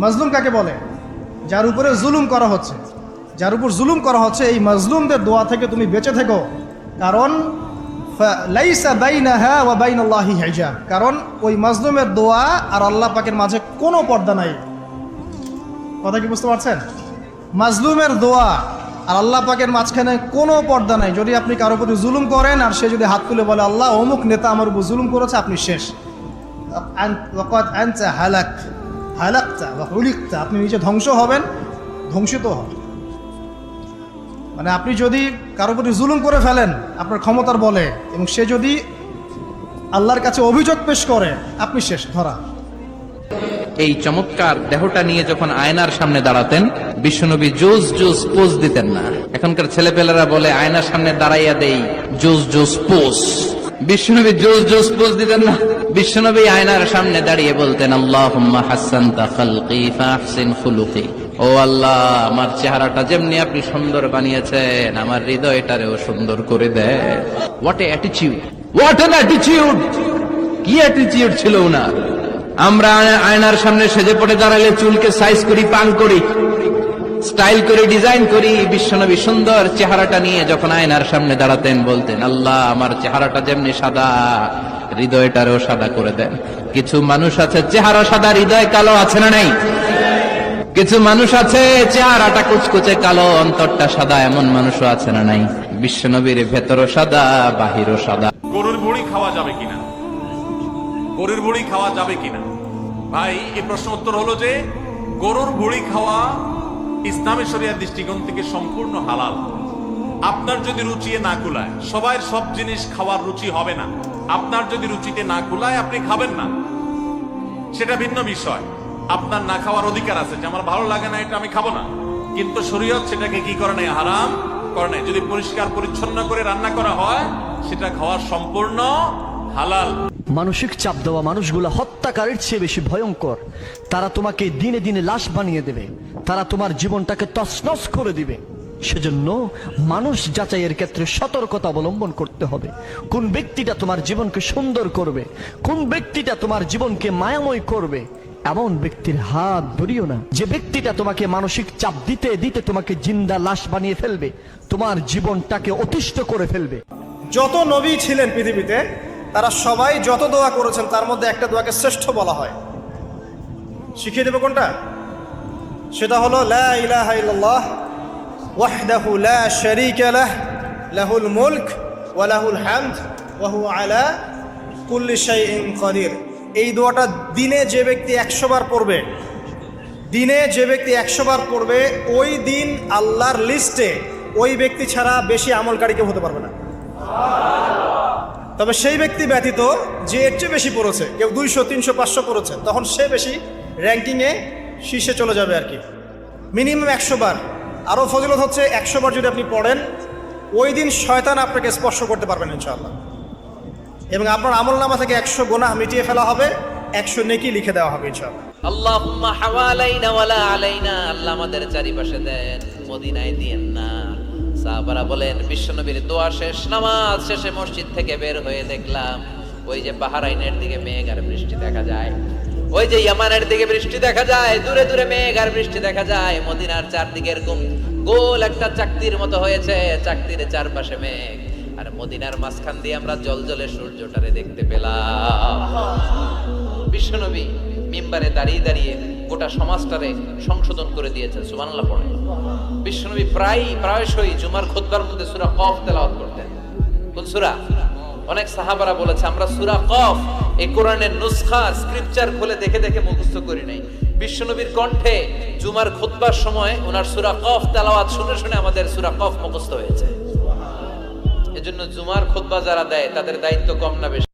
মাজলুম কাকে বলে? যার উপরে জুলুম করা হচ্ছে। যার উপর জুলুম করা হচ্ছে, এই মাজলুমদের দোয়া থেকে তুমি বেঁচে থেকো। কারণ কারণ, ওই মাজলুমের দোয়া আর আল্লাহ পাকের মাঝে কোনো পর্দা নাই। কথা কি বুঝতে পারছেন? মাজলুমের দোয়া আর আল্লাহ পাকের মাঝখানে কোনো পর্দা নাই। যদি আপনি কারোর প্রতি জুলুম করেন আর সে যদি হাত তুলে বলে, আল্লাহ, অমুক নেতা আমার উপর জুলুম করেছে, আপনি শেষ। হালাক। হালাকতা বা হুলিকতা, আপনি নিজে ধ্বংস হবেন, ধ্বংসিত হবেন। মানে আপনি যদি কারোর প্রতি জুলুম করে ফেলেন, আপনার ক্ষমতার বলে, এবং সে যদি আল্লাহর কাছে অভিযোগ পেশ করে, আপনি শেষ, ধরা। এই চমৎকার দেহটা নিয়ে যখন আয়নার সামনে দাঁড়াতেন, বিশ্বনবী জোস জোস পোজ দিতেন না। এখনকার ছেলেপেলেরা বলে, আয়নার সামনে দাঁড়াইয়া দেই, জোস জোস পোজ বিশ্বনবী জোস জোস পোজ দিতেন না। বিশ্বনবী আয়নার সামনে দাঁড়িয়ে বলতেন আল্লাহ হাসান ও আল্লাহ, আমার চেহারাটা যেমনি আপনি সুন্দর বানিয়েছেন, আমার হৃদয়টারেও সুন্দর করে দেয় এ অ্যাটিচিউড অ্যাটিচিউড কি অ্যাটিচিউড ছিল আমরা আয়নার সামনে সেজে পড়ে দাঁড়ালে চুলকে সাইজ করি পান করি। স্টাইল করে, ডিজাইন করি, বিশ্বনবী সুন্দর চেহারাটা নিয়ে যখন আয়নার সামনে দাঁড়াতেন, বলতেন, আল্লাহ, আমার চেহারাটা যেমনি সাদা, হৃদয়টারও সাদা করে দেন। কিছু মানুষ আছে, চেহারা সাদা, হৃদয় কালো আছে না নাই? কিছু মানুষ আছে, চেহারাটা কুচকুচে কালো, অন্তরটা সাদা, এমন মানুষও আছে না নাই? বিশ্বনবীর ভেতরও সাদা, বাহিরও সাদা। গরুর ভুড়ি খাওয়া যাবে কিনা? গরুর ভুড়ি খাওয়া যাবে কিনা? ভাই এই প্রশ্ন উত্তর হলো যে, গরুর ভুড়ি খাওয়া ইসলামী শরিয়ার দৃষ্টিকোণ থেকে সম্পূর্ণ হালাল। আপনার যদি রুচিয়ে না কুলায় সবাই সব জিনিস খাওয়ার রুচি হবে না। আপনার যদি রুচিতে না কুলায়, আপনি খাবেন না। সেটা ভিন্ন বিষয়। আপনার না খাওয়ার অধিকার আছে, যে আমার ভালো লাগে না, এটা আমি খাব না। কিন্তু শরীয়ত সেটাকে কি করে নাই হারাম করে নাই যদি পরিষ্কার পরিচ্ছন্ন করে রান্না করা হয়, সেটা খাওয়া সম্পূর্ণ হালাল। মানসিক চাপ দেওয়া মানুষগুলো হত্যাকারীর চেয়ে বেশি ভয়ঙ্কর। তারা তোমাকে দিনে দিনে লাশ বানিয়ে দেবে। তারা তোমার জীবনটাকে তছনছ করে দিবে। সেজন্য মানুষ যাচাইয়ের ক্ষেত্রে সতর্কতা অবলম্বন করতে হবে। কোন ব্যক্তিটা তোমার জীবনকে সুন্দর করবে, কোন ব্যক্তিটা তোমার জীবনকে মায়াময় করবে, এমন ব্যক্তির হাত ধরিও না। যে ব্যক্তিটা তোমাকে মানসিক চাপ দিতে দিতে তোমাকে জিন্দা লাশ বানিয়ে ফেলবে, তোমার জীবনটাকে অতিষ্ঠ করে ফেলবে। যত নবী ছিলেন পৃথিবীতে তারা সবাই যত দোয়া করেছেন, তার মধ্যে একটা দোয়াকে শ্রেষ্ঠ বলা হয়। শিখিয়ে দেবে কোনটা? সেটা হলো, লা লাহ, লাহুল মুলক ওয়া লাহুল হামদ, ওয়া আলা কুল্লি শাইইন কাদির। এই দোয়াটা দিনে যে ব্যক্তি একশো বার পড়বে, দিনে যে ব্যক্তি একশো বার পড়বে, ওই দিন আল্লাহর লিস্টে ওই ব্যক্তি ছাড়া বেশি আমলকারী কেউ হতে পারবে না। তবে সেই ব্যক্তি ব্যতীত যে এর চেয়ে বেশি পড়েছে, কেউ দুইশো, তিনশো, পাঁচশো পড়েছে, তখন সে বেশি র্যাঙ্কিংয়ে শীর্ষে চলে যাবে আর কি। মিনিমাম একশো বার। আরও ফজিলত হচ্ছে একশো বার যদি আপনি পড়েন, ওই দিন শয়তান আপনাকে স্পর্শ করতে পারবেন ইনশাআল্লাহ। এবং আপনার আমল নামা থেকে একশো গোনা মিটিয়ে ফেলা হবে, একশো নেকি লিখে দেওয়া হবে, ইনশাআল্লাহ। হাওয়ালাইনা ওয়ালা আলাইনা, আল্লাহ আমাদের চারিপাশে দেন, মদিনায় দিয়েন না। সাহাবারা বলেন, বিশ্বনবীর দোয়া শেষ, নামাজ শেষে মসজিদ থেকে বের হয়ে দেখলাম, ওই যে বাহারাইনের দিকে মেঘ আর বৃষ্টি দেখা যায়। ওই যে ইয়ামানের দিকে বৃষ্টি দেখা যায়, দূরে দূরে মেঘ আর বৃষ্টি দেখা যায়, মদিনার চারদিকে এরকম গোল একটা চাকতির মতো হয়েছে, চাকতির চারপাশে মেঘ। আর মদিনার মাঝখান দিয়ে আমরা জল জলে সূর্যটারে দেখতে পেলাম। বিশ্বনবী মিম্বারে দাঁড়িয়ে দাঁড়িয়ে গোটা সমাজটারে সংশোধন করে দিয়েছে সুবহানাল্লাহ পড়ে। বিশ্বনবী প্রায়, প্রায়শই জুমার খুতবার মধ্যে সূরা কফ তেলাওয়াত করতেন। কোন সূরা? অনেক সাহাবারা বলেছে, আমরা সূরা কফ এই কোরআনের নুসখা, স্ক্রিপচার খুলে দেখে দেখে মুখস্থ করি নাই। বিশ্বনবীর কণ্ঠে জুমার খুতবার সময় ওনার সুরা কফ তেলাওয়াত শুনে শুনে আমাদের সুরা কফ মুখস্থ হয়েছে। এজন্য জুমার খুতবা যারা দেয়, তাদের দায়িত্ব কম না বেশি।